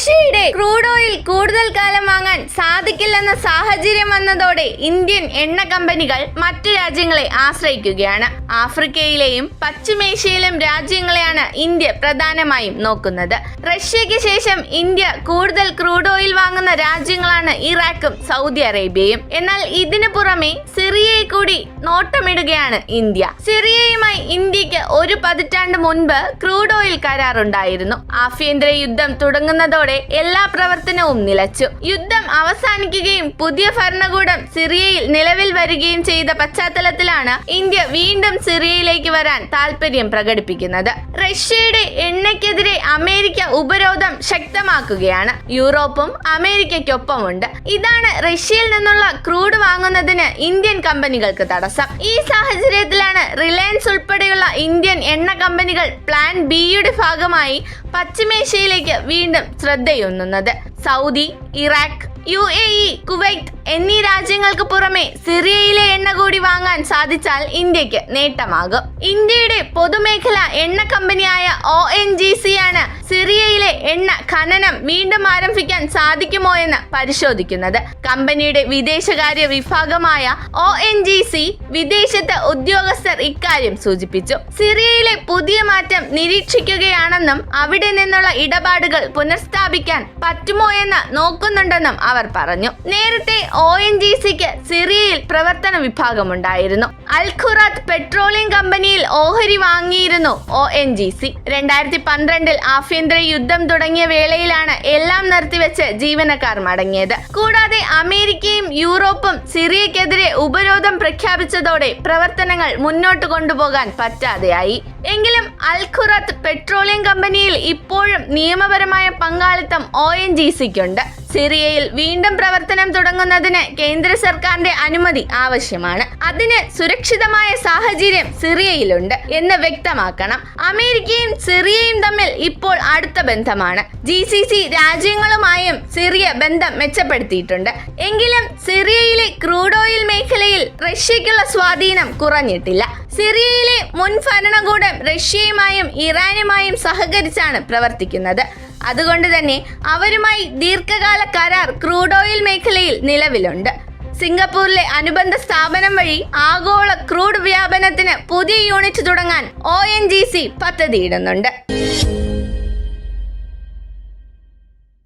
റഷ്യയുടെ crude oil കൂടുതൽ കാലം വാങ്ങാൻ സാധിക്കില്ലെന്ന സാഹചര്യം വന്നതോടെ ഇന്ത്യൻ എണ്ണ കമ്പനികൾ മറ്റു രാജ്യങ്ങളെ ആശ്രയിക്കുകയാണ്. ആഫ്രിക്കയിലെയും പശ്ചിമേഷ്യയിലും രാജ്യങ്ങളെയാണ് ഇന്ത്യ പ്രധാനമായും നോക്കുന്നത്. റഷ്യയ്ക്ക് ശേഷം ഇന്ത്യ കൂടുതൽ ക്രൂഡ് ഓയിൽ വാങ്ങുന്ന രാജ്യങ്ങളാണ് ഇറാഖും സൗദി അറേബ്യയും. എന്നാൽ ഇതിനു പുറമെ സിറിയയെ കൂടി നോട്ടമിടുകയാണ് ഇന്ത്യ. സിറിയയുമായി ഇന്ത്യയ്ക്ക് ഒരു പതിറ്റാണ്ട് മുൻപ് ക്രൂഡ് ഓയിൽ കരാറുണ്ടായിരുന്നു. ആഭ്യന്തര യുദ്ധം തുടങ്ങുന്നതോടെ എല്ലാ പ്രവർത്തനവും നിലച്ചു. യുദ്ധം അവസാനിക്കുകയും പുതിയ ഭരണകൂടം സിറിയയിൽ നിലവിൽ വരികയും ചെയ്ത പശ്ചാത്തലത്തിലാണ് ഇന്ത്യ വീണ്ടും സിറിയയിലേക്ക് വരാൻ താല്പര്യം പ്രകടിപ്പിക്കുന്നത്. റഷ്യയുടെ എണ്ണയ്ക്കെതിരെ അമേരിക്ക ഉപരോധം ശക്തമാക്കുകയാണ്. യൂറോപ്പും അമേരിക്കയ്ക്കൊപ്പമുണ്ട്. ഇതാണ് റഷ്യയിൽ നിന്നുള്ള ക്രൂഡ് വാങ്ങുന്നതിന് ഇന്ത്യൻ കമ്പനികൾക്ക് തടസ്സം. ഈ സാഹചര്യത്തിലാണ് റിലയൻസ് ഉൾപ്പെടെയുള്ള ഇന്ത്യൻ എണ്ണ കമ്പനികൾ പ്ലാൻ ബിയുടെ ഭാഗമായി പശ്ചിമേഷ്യയിലേക്ക് വീണ്ടും ശ്രദ്ധയൊന്നുന്നത്. Saudi Iraq U A E Kuwait എന്നീ രാജ്യങ്ങൾക്ക് പുറമെ സിറിയയിലെ എണ്ണ കൂടി വാങ്ങാൻ സാധിച്ചാൽ ഇന്ത്യയ്ക്ക് നേട്ടമാകും. ഇന്ത്യയുടെ പൊതുമേഖല എണ്ണ കമ്പനിയായ ഒ എൻ ജി സി ആണ് എണ്ണ ഖനനം വീണ്ടും ആരംഭിക്കാൻ സാധിക്കുമോ എന്ന് പരിശോധിക്കുന്നത്. കമ്പനിയുടെ വിദേശകാര്യ വിഭാഗമായ ഒ എൻ ജി സി വിദേശത്ത് ഉദ്യോഗസ്ഥർ ഇക്കാര്യം സൂചിപ്പിച്ചു. സിറിയയിലെ പുതിയ മാറ്റം നിരീക്ഷിക്കുകയാണെന്നും അവിടെ നിന്നുള്ള ഇടപാടുകൾ പുനഃസ്ഥാപിക്കാൻ പറ്റുമോ എന്ന് നോക്കുന്നുണ്ടെന്നും അവർ പറഞ്ഞു. നേരത്തെ ഒ എൻ ജി സിക്ക് സിറിയയിൽ പ്രവർത്തന വിഭാഗമുണ്ടായിരുന്നു. അൽഖുറാത്ത് പെട്രോളിയം കമ്പനിയിൽ ഓഹരി വാങ്ങിയിരുന്നു ഒ എൻ ജി സി രണ്ടായിരത്തി പന്ത്രണ്ടിൽ ആഭ്യന്തര യുദ്ധം തുടങ്ങിയ വേളയിലാണ് എല്ലാം നിർത്തിവെച്ച് ജീവനക്കാർ മടങ്ങിയത്. കൂടാതെ അമേരിക്കയും യൂറോപ്പും സിറിയക്കെതിരെ ഉപരോധം പ്രഖ്യാപിച്ചതോടെ പ്രവർത്തനങ്ങൾ മുന്നോട്ട് കൊണ്ടുപോകാൻ പറ്റാതെയായി. എങ്കിലും അൽഖുറത്ത് പെട്രോളിയം കമ്പനിയിൽ ഇപ്പോഴും നിയമപരമായ പങ്കാളിത്തം ഒ എൻ ജി സിക്കുണ്ട് സിറിയയിൽ വീണ്ടും പ്രവർത്തനം തുടങ്ങുന്നതിന് കേന്ദ്ര സർക്കാരിന്റെ അനുമതി ആവശ്യമാണ്. അതിന് സുരക്ഷിതമായ സാഹചര്യം സിറിയയിലുണ്ട് എന്ന് വ്യക്തമാക്കണം. അമേരിക്കയും സിറിയയും തമ്മിൽ ഇപ്പോൾ അടുത്ത ബന്ധമാണ്. ജി സി സി രാജ്യങ്ങളുമായും സിറിയ ബന്ധം മെച്ചപ്പെടുത്തിയിട്ടുണ്ട്. എങ്കിലും സിറിയയിലെ ക്രൂഡ് ഓയിൽ മേഖലയിൽ റഷ്യയ്ക്കുള്ള സ്വാധീനം കുറഞ്ഞിട്ടില്ല. സിറിയയിലെ മുൻ ഭരണകൂടം റഷ്യയുമായും ഇറാനുമായും സഹകരിച്ചാണ് പ്രവർത്തിക്കുന്നത്. അതുകൊണ്ട് തന്നെ അവരുമായി ദീർഘകാല കരാർ ക്രൂഡ് ഓയിൽ മേഖലയിൽ നിലവിലുണ്ട്. സിംഗപ്പൂരിലെ അനുബന്ധ സ്ഥാപനം വഴി ആഗോള ക്രൂഡ് വ്യാപനത്തിന് പുതിയ യൂണിറ്റ് തുടങ്ങാൻ ഒ എൻ ജി സി പദ്ധതിയിടുന്നുണ്ട്.